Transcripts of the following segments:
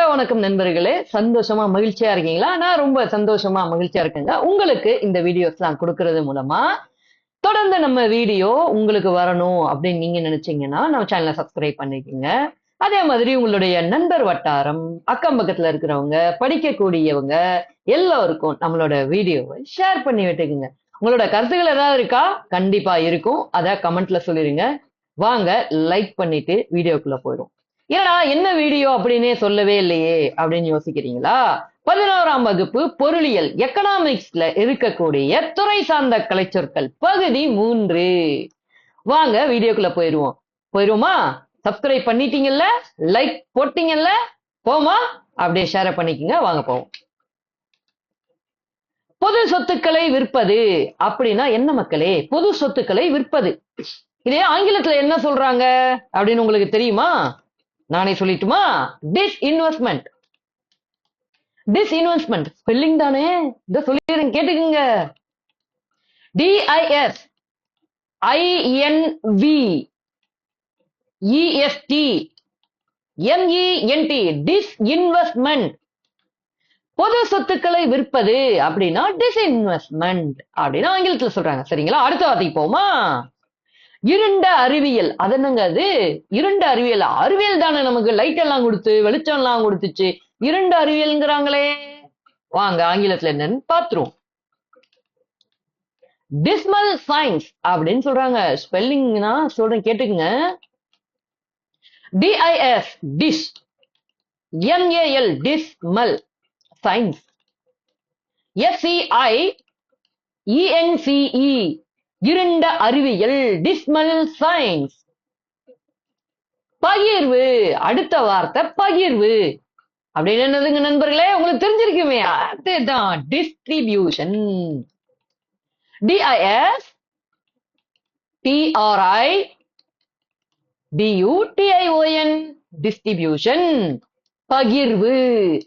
Hello வணக்கம் நண்பர்களே. சந்தோஷமா மகிழ்ச்சியா இருக்கீங்களா? நான் ரொம்ப சந்தோஷமா மகிழ்ச்சியா இருக்கேங்க. உங்களுக்கு இந்த வீடியோஸ் நான் கொடுக்கறது மூலமா தொடர்ந்து நம்ம வீடியோ உங்களுக்கு வரணும் அப்படின்னு நீங்க நினைச்சீங்கன்னா நம்ம சேனலை சப்ஸ்கிரைப் பண்ணிக்கோங்க. அதே மாதிரி உங்களுடைய நண்பர் வட்டாரம் அக்கம் பக்கத்துல இருக்கிறவங்க படிக்கக்கூடியவங்க எல்லாருக்கும் நம்மளோட வீடியோவை ஷேர் பண்ணி விட்டுக்குங்க. உங்களோட கருத்துக்கள் ஏதாவது இருக்கா? கண்டிப்பா இருக்கும். அதை கமெண்ட்ல சொல்லிருங்க. வாங்க லைக் பண்ணிட்டு வீடியோக்குள்ள போயிடும் ஏன்னா என்ன வீடியோ அப்படின்னே சொல்லவே இல்லையே அப்படின்னு யோசிக்கிறீங்களா? பதினோராம் வகுப்பு பொருளியல் எக்கனாமிக்ஸ்ல இருக்கக்கூடிய துறை சார்ந்த கலைச்சொற்கள் பகுதி மூன்று. வாங்க வீடியோக்குள்ள போயிருவோம் போயிருவோமா சப்ஸ்கிரைப் பண்ணிட்டீங்கல்ல? லைக் போட்டீங்கல்ல? போமா? அப்படியே ஷேர் பண்ணிக்கங்க. வாங்க போவோம். பொது சொத்துக்களை விற்பது அப்படின்னா என்ன மக்களே? பொது சொத்துக்களை விற்பது. இதே ஆங்கிலத்துல என்ன சொல்றாங்க? அப்படின்னு உங்களுக்கு தெரியுமா? நானே சொல்லிட்டுமா? Disinvestment disinvestment spelling தானே? இத சொல்லிடுறேன் கேட்டுக்குங்க. D I S I N V E S T M E N T disinvestment பொது சொத்துக்களை விற்பது அப்படின்னா டிஸ்இன்வெஸ்ட்மெண்ட் அப்படின்னு ஆங்கிலத்துல சொல்றாங்க. சரிங்களா? அடுத்த வார்த்தைக்கு போமா இருண்ட அறிவியல். அது என்னங்க அது? இருண்ட அறிவியல். அறிவியல் தானே நமக்கு லைட் எல்லாம் கொடுத்து வெளிச்சம் எல்லாம் கொடுத்துச்சு. இருண்ட அறிவியல்ங்கிறாங்களே. வாங்க ஆங்கிலத்துல என்னன்னு பாத்துருவோம் டிஸ்மல் சயின்ஸ் அப்படின்னு சொல்றாங்க. ஸ்பெல்லிங்னா சொல்றேன் கேட்டுக்குங்க. D I S dis M A L dismal science S C I E N C E இருண்ட அறிவியல் டிஸ்மல் சயின்ஸ் பகிர்வு அடுத்த வார்த்தை பகிர்வு. அப்படின்னு என்னதுங்க நண்பர்களே? உங்களுக்கு தெரிஞ்சிருக்குமே அதுதான் distribution D I S T R I B U T I O N distribution பகிர்வு.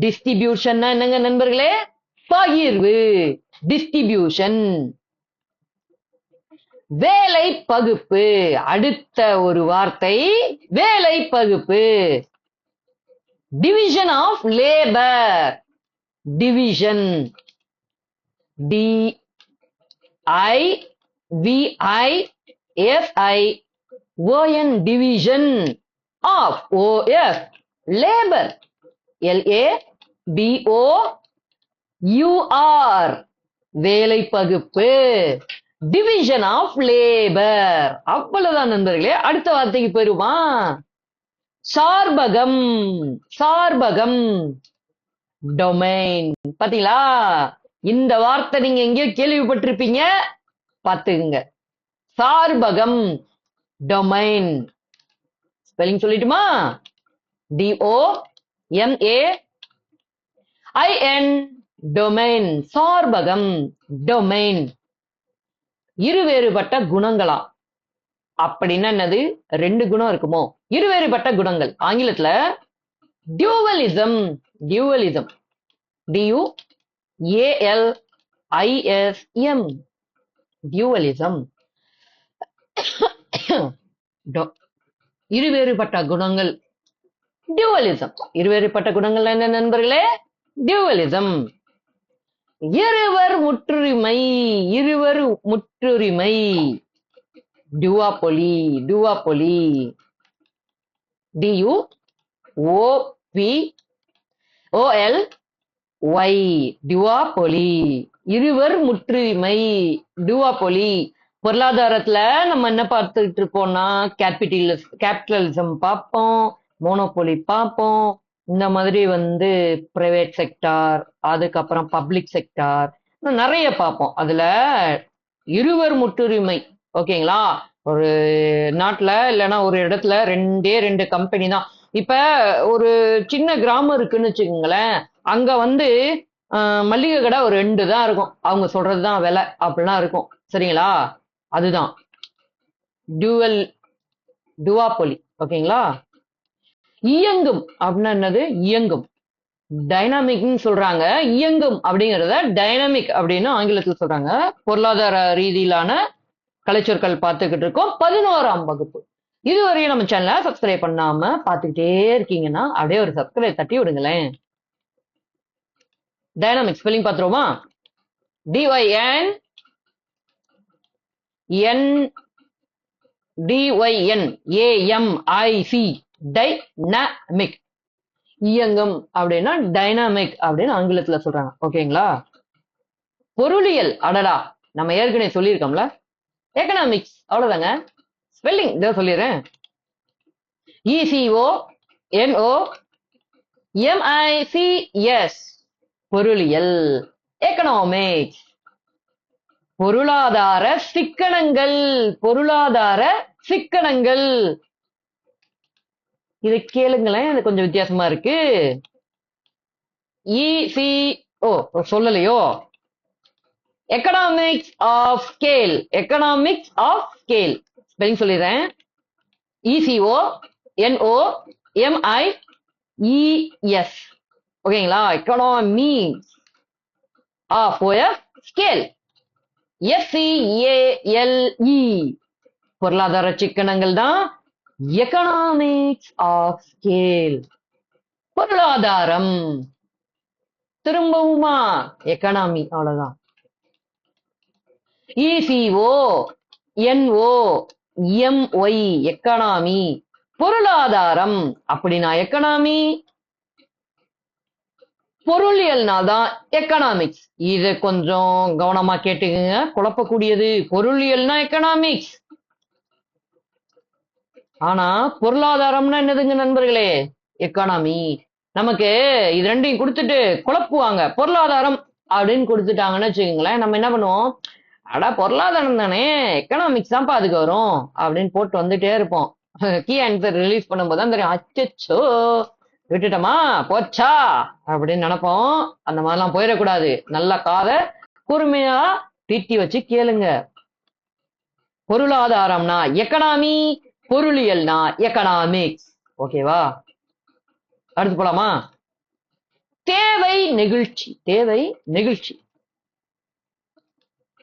டிஸ்ட்ரிபியூஷன் என்னங்க நண்பர்களே? பகிர்வு. டிஸ்ட்ரிபியூஷன் வேலை பகுப்பு. அடுத்த ஒரு வார்த்தை வேலை பகுப்பு. Division of labour division D I V I S I O N division of O F labour L A B O U R வேலை பகுப்பு. டிவிஷன் ஆஃப் லேபர் அவ்வளவுதான் நண்பர்களே அடுத்த வார்த்தைக்கு போயிருமா சார்பகம் சார்பகம் டொமைன் பாத்தீங்களா? இந்த வார்த்தை நீங்க எங்கேயோ கேள்விப்பட்டிருப்பீங்க. பாத்துக்குங்க சார்பகம் domain spelling சொல்லிட்டுமா? D O M A I N domain சார்பகம் domain இரு வேறுபட்ட குணங்களா? அப்படின்னா என்னது? ரெண்டு குணம் இருக்குமோ? இரு வேறுபட்ட குணங்கள். ஆங்கிலத்துல dualism dualism D U A L I S M dualism இருவேறுபட்ட குணங்கள். டியூவலிசம் இருவேறுபட்ட குணங்கள் என்ன நண்பர்களே? டியூவலிசம் இருவர் முற்றுரிமை இருவர் முற்றுரிமை. Duopoly duopoly D U O P O L Y. Duopoly இருவர் முற்றுரிமை டுவாபொலி பொருளாதாரத்துல நம்ம என்ன பார்த்துட்டு இருக்கோம்னா கேபிட்டல் கேபிட்டலிசம் பார்ப்போம் மோனோபொலி பார்ப்போம் இந்த மாதிரி வந்து பிரைவேட் செக்டார் அதுக்கப்புறம் பப்ளிக் செக்டார் நிறைய பார்ப்போம். அதுல இருவர் முற்றுரிமை ஓகேங்களா? ஒரு நாட்டுல இல்லைன்னா ஒரு இடத்துல ரெண்டே ரெண்டு கம்பெனி தான். இப்ப ஒரு சின்ன கிராமம் இருக்குன்னு வச்சுக்கோங்களேன் அங்க வந்து மளிகை கடை ஒரு ரெண்டு தான் இருக்கும். அவங்க சொல்றதுதான் விலை அப்படிலாம் இருக்கும். சரிங்களா? அதுதான். டியூவல் டுவாபொலி ஓகேங்களா? இயங்கும் அப்படின்னா என்னது? இயங்கும். டைனாமிக்னு சொல்றாங்க. இயங்கும் அப்படிங்கிறத டைனாமிக் அப்படின்னு ஆங்கிலத்தில் சொல்றாங்க. பொருளாதார ரீதியிலான கலைச்சொற்கள் பார்த்துக்கிட்டு இருக்கோம். பதினோராம் வகுப்பு. இதுவரையும் நம்ம சேனலை சப்ஸ்கிரைப் பண்ணாம பார்த்துக்கிட்டே இருக்கீங்கன்னா அப்படியே ஒரு சப்ஸ்கிரைப் தட்டி விடுங்களேன். Dynamic spelling பார்த்துருவோமா? D Y N N D Y N A M I C dynamic இயங்கும் அப்படின்னா டைனாமிக் அப்படின்னு ஆங்கிலத்துல சொல்றாங்க. ஓகேங்களா? பொருளியல் அடடா நம்ம ஏற்கனவே சொல்லியிருக்கோம்ல? எக்கனாமிக்ஸ் அவ்வளவுதாங்க. ஸ்பெல்லிங் இதை சொல்லிடுறேன். E C O N O M I C S பொருளியல். எக்கனாமிக்ஸ் பொருளாதார சிக்கனங்கள். பொருளாதார சிக்கனங்கள். இதை கேளுங்களேன் அது கொஞ்சம் வித்தியாசமா இருக்கு. E, E C O சொல்லலையோ? Economics of scale economics of scale spelling சொல்லிடுறேன். E C O N O M I E S ஓகேங்களா? Economy of scale S C A L E பொருளாதார சிக்கனங்கள் தான் எக்கனாமிக்ஸ் ஆஃப் ஸ்கேல். பொருளாதாரம். திரும்பவுமா எக்கனாமி அவ்வளவுதான். E C O N O M Y economy பொருளாதாரம் அப்படின்னா எக்கனாமி பொருளியல்னா தான் எக்கனாமிக்ஸ் இது கொஞ்சம் கவனமா கேட்டுக்குங்க குழப்பக்கூடியது. பொருளியல்னா எக்கனாமிக்ஸ் ஆனா பொருளாதாரம்னா என்னதுங்க நண்பர்களே? எக்கானமி நமக்கு இது ரெண்டையும் கொடுத்துட்டு குழப்புவாங்க. பொருளாதாரம் அப்படின்னு கொடுத்துட்டாங்கன்னு வச்சுக்கோங்களேன் நம்ம என்ன பண்ணுவோம்? அடா பொருளாதாரம் தானே. எக்கனாமிக்ஸ் தான்ப்பா அதுக்கு வரும். அப்படின்னு போட்டு வந்துட்டே இருப்போம். கீ ஆன்சர் ரிலீஸ் பண்ணும்போது தான் தெரியும் அச்சச்சோ விட்டுட்டோமா? போச்சா? அப்படின்னு நினைப்போம். அந்த மாதிரிலாம் போயிடக்கூடாது. நல்ல காதை பொறுமையா தீட்டி வச்சு கேளுங்க. பொருளாதாரம்னா எக்கனாமி பொருளியல்னா எக்கனாமிக்ஸ் ஓகேவா அடுத்து போலாமா? தேவை நெகிழ்ச்சி. தேவை நெகிழ்ச்சி.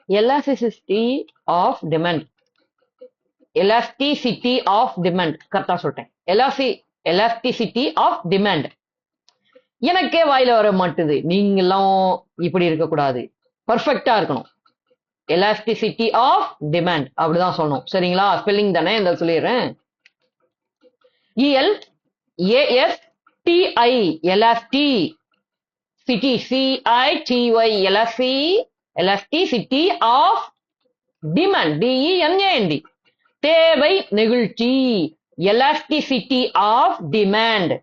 Elasticity of demand elasticity of demand கரெக்டா சொல்லிட்டேன். எலாசி எலாஸ்டிசிட்டி ஆஃப் டிமாண்ட் எனக்கே வாயில வர மாட்டுது. நீங்களும் இப்படி இருக்கக்கூடாது. பர்ஃபெக்டா இருக்கணும். எலாஸ்டிசிட்டி ஆஃப் டிமாண்ட் அப்படிதான் சொல்லணும். சரிங்களா? ஸ்பெல்லிங் தானே? இந்த சொல்லிடுறேன். E L A S T I elasticity C I T Y எலாஸ்டி elasticity of demand D E M A N D தேவை நெகிழ்ச்சி. எலாஸ்டிசிட்டி ஆஃப் டிமாண்ட்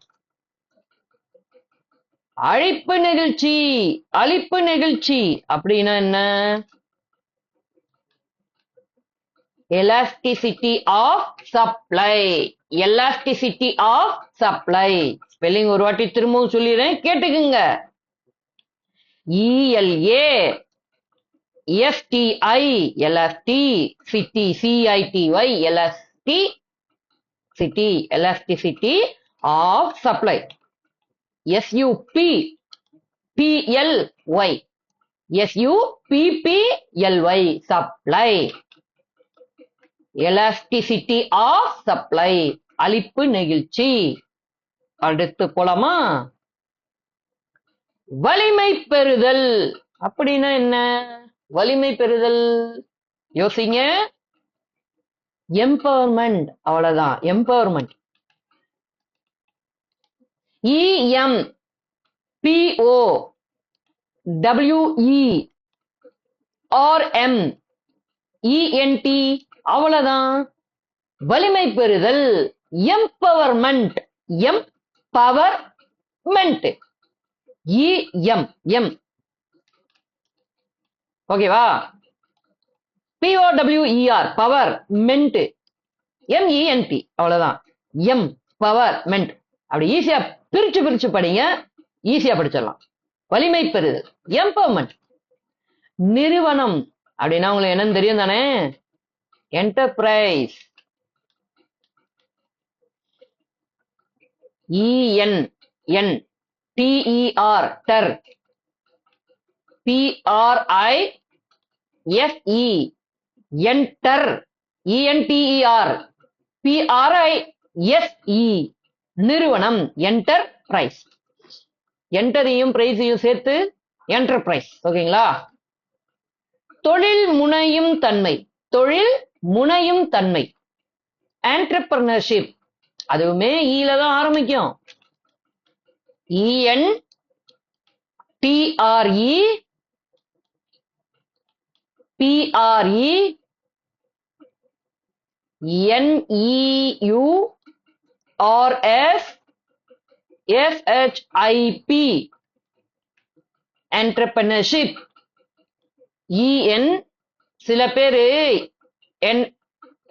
அழிப்பு நெகிழ்ச்சி. அழிப்பு நெகிழ்ச்சி. அப்படின்னா என்ன? Elasticity of supply elasticity of supply spelling ஒரு வாட்டி திரும்பவும் சொல்லிடுறேன் கேட்டுக்குங்க. E L A S T I elasticity C I T Y elasticity elasticity of supply S U P P L Y S U P P L Y supply elasticity of supply அழிப்பு நெகிழ்ச்சி. அடுத்து போலாமா? வலிமை பெறுதல். அப்படின்னா என்ன? வலிமை பெறுதல். யோசிங்க. எம்பவர்மெண்ட் அவ்வளவுதான். Empowerment E M P O W E R M E N T அவ்வளவுதான். வலிமை பெறுதல் empowerment empowerment E M M ஓகேவா P O W E R power மென்ட் எம்இஎன்டி அவ்வளவுதான் எம் பவர் மென்ட் அப்படி ஈஸியா பிரிச்சு பிரிச்சு படிங்க. ஈஸியா படிச்சிடலாம். வலிமை பெறுதல் எம்பவர்மெண்ட் நிறுவனம். அப்படின்னா உங்களுக்கு என்னன்னு தெரியும் தானே? Enterprise E N en T E R ter P R I S E enter E N T E R P R I S E நிறுவனம். என்டர்பிரைஸ் என்டரையும் பிரைஸையும் சேர்த்து என்டர்பிரைஸ் ஓகேங்களா தொழில் முனையும் தன்மை. தொழில் முனையும் தன்மை. ஆண்டர்பிரினர்ஷிப் அதுவுமே e ஈல தான் ஆரம்பிக்கும். E N T R E P R E N E U R S F H I P entrepreneurship E N சில பேரு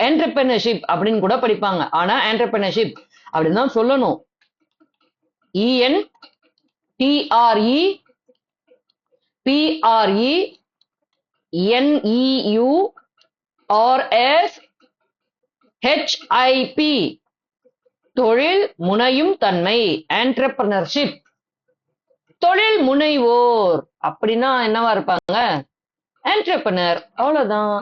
என்டர்பிரினர்ஷிப் அப்படின்னு கூட படிப்பாங்க. ஆனா என்டர்பிரினர்ஷிப் அப்படின்னு தான் சொல்லணும். E N T R E P R E N E U R S H I P தொழில் முனையும் தன்மை. என்டர்பிரினர்ஷிப் தொழில் முனைவோர் அப்படின்னா என்னவா இருப்பாங்க? என்டர்பிரினர் அவ்வளவுதான்.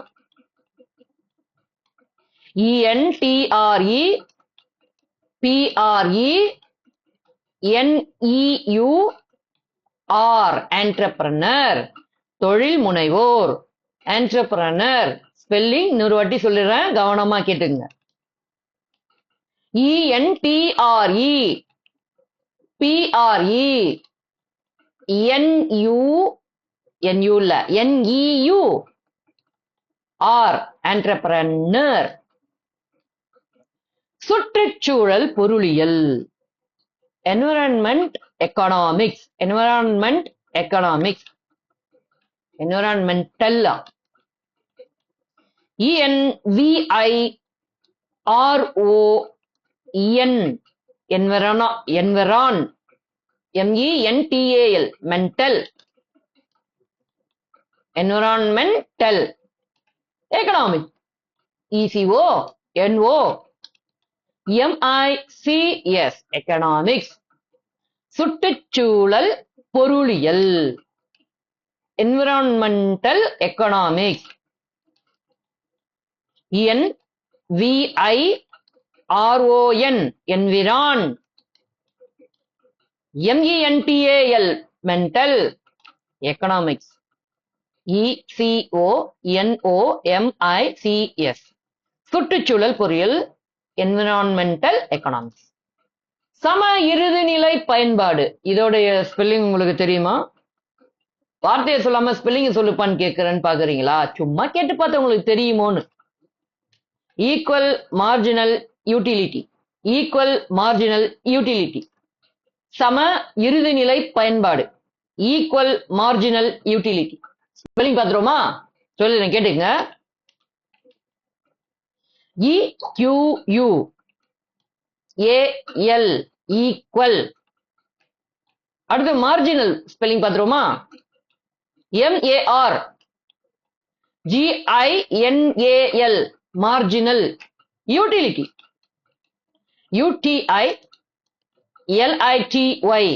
E N T R E P R E N E U R R entrepreneur தொழில் முனைவோர் என்டர்பிரனர் ஸ்பெல்லிங் இன்னொரு வாட்டி சொல்லிடுறேன் கவனமா கேட்டுங்க இஎன்டிஆர்இ பிஆர்இ என்யூ என்யூ இல்ல என்இயு ஆர் என்டர்பிரனர் சுற்றுச்சூழல் பொருளியல். Environment economics environment economics environmental E N V I R O என்விரானா environ M E N T A L mental environmental economic E C O N O M I C S economics சுற்றுச்சூழல் பொருளியல். Environmental economics en V I R O N environ M E N T A L mental economics E C O N O M I C S சுற்றுச்சூழல் பொறியியல் environmental economics சம இறுதிநிலை பயன்பாடு. இதோடைய spelling உங்களுக்கு தெரியுமா? வார்த்தையை சொல்லாம ஸ்பெல்லிங் சொல்லுப்பான்னு கேட்கிறேன்னு பாக்குறீங்களா? சும்மா கேட்டு பார்த்தா உங்களுக்கு தெரியுமோன்னு. Equal marginal utility equal marginal utility சம இறுதிநிலை பயன்பாடு. ஈக்குவல் மார்ஜினல் யூட்டிலிட்டி ஸ்பெல்லிங் பார்த்துருவோமா? சொல்லுறேன் கேட்டுங்க E Q U A L equal அடுத்து marginal spelling பார்த்துருவோமா? M A R G I N A L marginal utility U T I L I T Y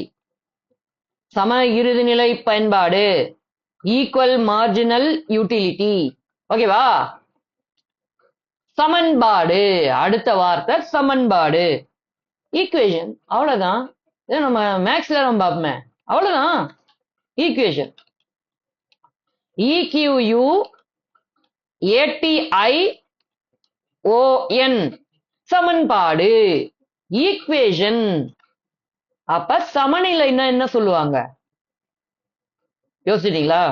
சம இறுதிநிலை பயன்பாடு. ஈக்குவல் மார்ஜினல் யூட்டிலிட்டி ஓகேவா சமன்பாடு. அடுத்த வார்த்தை சமன்பாடு. ஈக்குவேஷன் அவ்வளவுதான். இதை நம்ம மேக்ஸ்ல நம்ம பார்ப்போமே. அவ்வளவுதான். Equation E Q U A T I O N சமன்பாடு. ஈக்குவேஷன் அப்ப சமநிலைன்னா என்ன சொல்லுவாங்க? யோசிச்சிட்டீங்களா?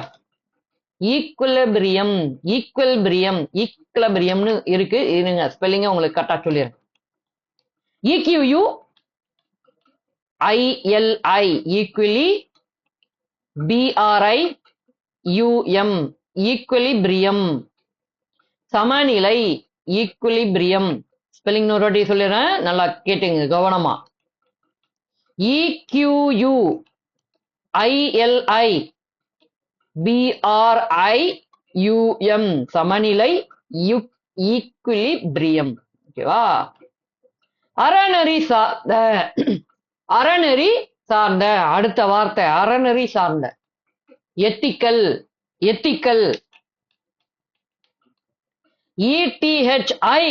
ஈக்குவலபிரியம் ஈக்குவல்பிரியம் ஈக்குவலபிரியம்னு இருக்கு. இருங்க ஸ்பெல்லிங்க உங்களுக்கு கரெக்டா சொல்லிடுறேன். I L I equili B R I U M equilibrium சமநிலை ஈக்குவலிபிரியம் ஸ்பெல்லிங் ஒரு வாட்டி சொல்லிடுறேன் நல்லா கேட்டுங்க கவனமா. இக்யூயூ ஐஎல்ஐ பிஆர்ஐ யூஎம் சமநிலை ஈக்குலிபிரியம் ஓகேவா அறநெறி சார்ந்த அறநெறி சார்ந்த அடுத்த வார்த்தை அறநெறி சார்ந்த. Ethical ethical. E T H I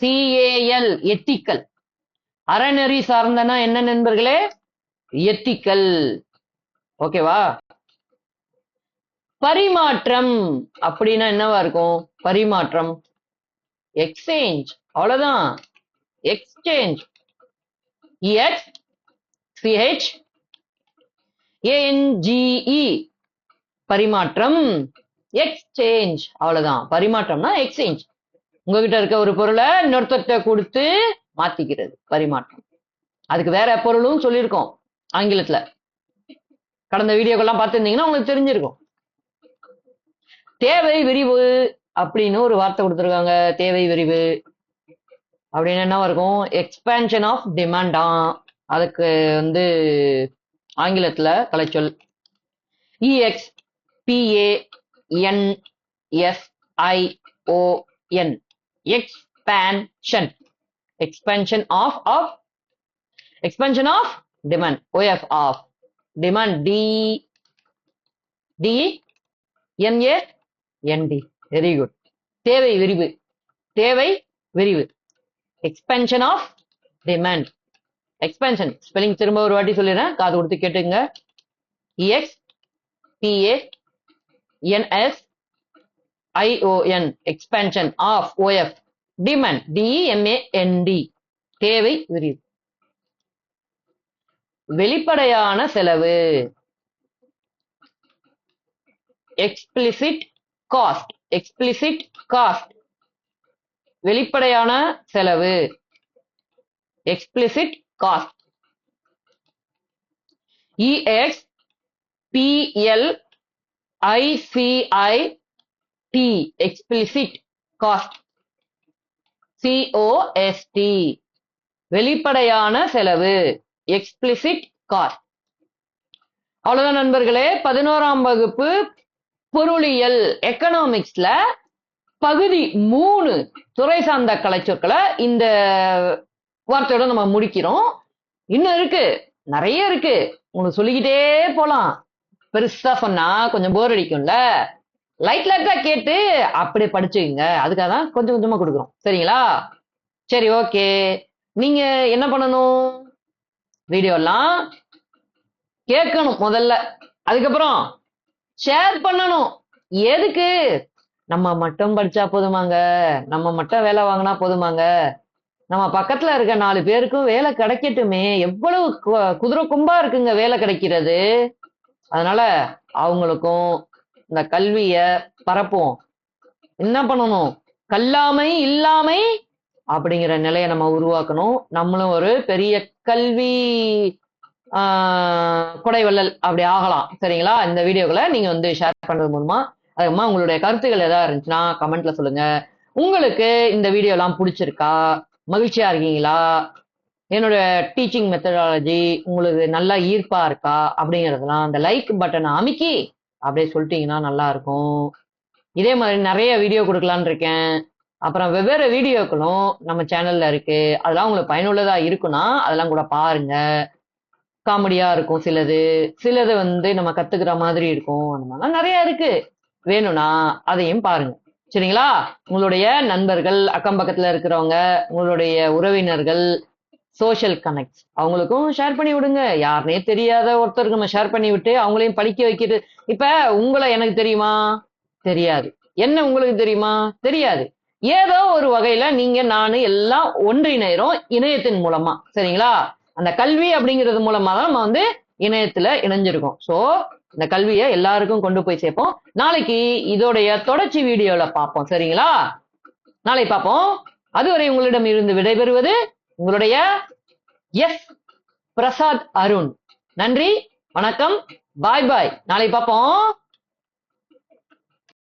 C A L ethical. அறநெறி சார்ந்தனா என்ன நண்பர்களே? எத்திக்கல். ஓகேவா பரிமாற்றம் அப்படின்னா என்னவா இருக்கும்? பரிமாற்றம். எக்ஸ்சேஞ்ச் அவ்வளவுதான். எக்ஸ்சேஞ்ச் எக்ஸ் சிஹெச் ஏஎன்ஜிஇ பரிமாற்றம். எக்ஸ்சேஞ்ச் அவ்வளவுதான். பரிமாற்றம்னா எக்ஸ்சேஞ்ச் உங்ககிட்ட இருக்க ஒரு பொருளை இன்னொருத்தர்கிட்ட கொடுத்து மாத்திக்கிறது. பரிமாற்றம். அதுக்கு வேற பொருளும் சொல்லியிருக்கோம். ஆங்கிலத்துல. கடந்த வீடியோக்கெல்லாம் பார்த்துருந்தீங்கன்னா உங்களுக்கு தெரிஞ்சிருக்கும். தேவை விரிவு அப்படின்னு ஒரு வார்த்தை கொடுத்துருக்காங்க. தேவை விரிவு அப்படின்னு என்ன இருக்கும்? எக்ஸ்பேன்ஷன் ஆஃப் டிமாண்டா அதுக்கு வந்து ஆங்கிலத்துல கலைச்சொல் E X P A N S I O N expansion expansion of of expansion of demand O F of demand D D N A N D very good தேவை விரிவு. தேவை விரிவு. Expansion of demand expansion spelling திரும்ப ஒரு வாட்டி சொல்லிடுறேன். காது கொடுத்து கேட்டுங்க E X P A N S I O N expansion of O F demand D E M A N D தேவை விரிவு. வெளிப்படையான செலவு. எக்ஸ்பிளிசிட் காஸ்ட் எக்ஸ்பிளிசிட் காஸ்ட் வெளிப்படையான செலவு explicit cost E X P L I C I T explicit cost C O S T வெளிப்படையான செலவு explicit cost அவ்வளவுதான் நண்பர்களே. பதினோராம் வகுப்பு பொருளியல் எக்கனாமிக்ஸ்ல பகுதி மூணு துறை சார்ந்த கலைச்சொற்களை இந்த வார்த்தையோட நம்ம முடிக்கிறோம். இன்னும் இருக்கு. நிறைய இருக்கு. உங்களுக்கு சொல்லிக்கிட்டே போலாம். பெருசா சொன்னா கொஞ்சம் போர் அடிக்கும்ல. லைட் லைட்டா கேட்டு அப்படியே படிச்சுக்கங்க. அதுக்காக தான் கொஞ்சம் கொஞ்சமா கொடுக்குறோம். சரிங்களா? சரி ஓகே நீங்க என்ன பண்ணணும்? வீடியோ எல்லாம் கேட்கணும் முதல்ல. அதுக்கப்புறம் ஷேர் பண்ணணும். எதுக்கு? நம்ம மட்டும் படிச்சா போதுமாங்க. நம்ம மட்டும் வேலை வாங்கினா போதுமாங்க. நம்ம பக்கத்துல இருக்க நாலு பேருக்கும் வேலை கிடைக்கட்டுமே. எவ்வளவு கு- குதிரை கும்பா இருக்குங்க வேலை கிடைக்கிறது. அதனால அவங்களுக்கும் இந்த கல்விய பரப்புவோம். என்ன பண்ணணும்? கல்லாமை இல்லாமை அப்படிங்கிற நிலையை நம்ம உருவாக்கணும். நம்மளும் ஒரு பெரிய கல்வி கொடைவள்ளல் அப்படி ஆகலாம். சரிங்களா? இந்த வீடியோக்களை நீங்க வந்து ஷேர் பண்றது மூலமா. அதுமா உங்களுடைய கருத்துக்கள் ஏதாவது இருந்துச்சுன்னா கமெண்ட்ல சொல்லுங்க. உங்களுக்கு இந்த வீடியோ எல்லாம் பிடிச்சிருக்கா? மகிழ்ச்சியா இருக்கீங்களா? என்னோட டீச்சிங் மெத்தடாலஜி உங்களுக்கு நல்லா ஈர்ப்பா இருக்கா? அப்படிங்கிறதுலாம் அந்த லைக் பட்டனை அமுக்கி அப்படியே சொல்லிட்டீங்கன்னா நல்லா இருக்கும். இதே மாதிரி நிறைய வீடியோ கொடுக்கலான்னு இருக்கேன். அப்புறம் வெவ்வேறு வீடியோக்களும் நம்ம சேனல்ல இருக்கு. அதெல்லாம் உங்களுக்கு பயனுள்ளதா இருக்குன்னா அதெல்லாம் கூட பாருங்க. காமெடியா இருக்கும் சிலது. சிலது வந்து நம்ம கத்துக்கிற மாதிரி இருக்கும் அந்த மாதிரிலாம் நிறைய இருக்கு. வேணும்னா அதையும் பாருங்க. சரிங்களா? உங்களுடைய நண்பர்கள் அக்கம் பக்கத்துல இருக்கிறவங்க உங்களுடைய உறவினர்கள் சோஷியல் கனெக்ட் அவங்களுக்கும் ஷேர் பண்ணி விடுங்க. யாருனே தெரியாத ஒருத்தருக்கு நம்ம ஷேர் பண்ணி விட்டு அவங்களையும் படிக்க வைக்கிறது இப்ப உங்களை எனக்கு தெரியுமா? தெரியாது. என்ன உங்களுக்கு தெரியுமா? தெரியாது. ஏதோ ஒரு வகையில நீங்க நானு எல்லாம் ஒன்றிணைறோம் இணையத்தின் மூலமா. சரிங்களா? அந்த கல்வி அப்படிங்கிறது மூலமா தான் நம்ம வந்து இணையத்துல இணைஞ்சிருக்கோம். சோ இந்த கல்வியை எல்லாருக்கும் கொண்டு போய் சேர்ப்போம். நாளைக்கு இதோடைய தொடர்ச்சி வீடியோல பார்ப்போம். சரிங்களா? நாளை பார்ப்போம். அதுவரை உங்களிடம் இருந்து விடைபெறுவது உங்களுடைய எஸ். பிரசாத் அருண். நன்றி. வணக்கம். பாய் பாய். நாளை பார்ப்போம்.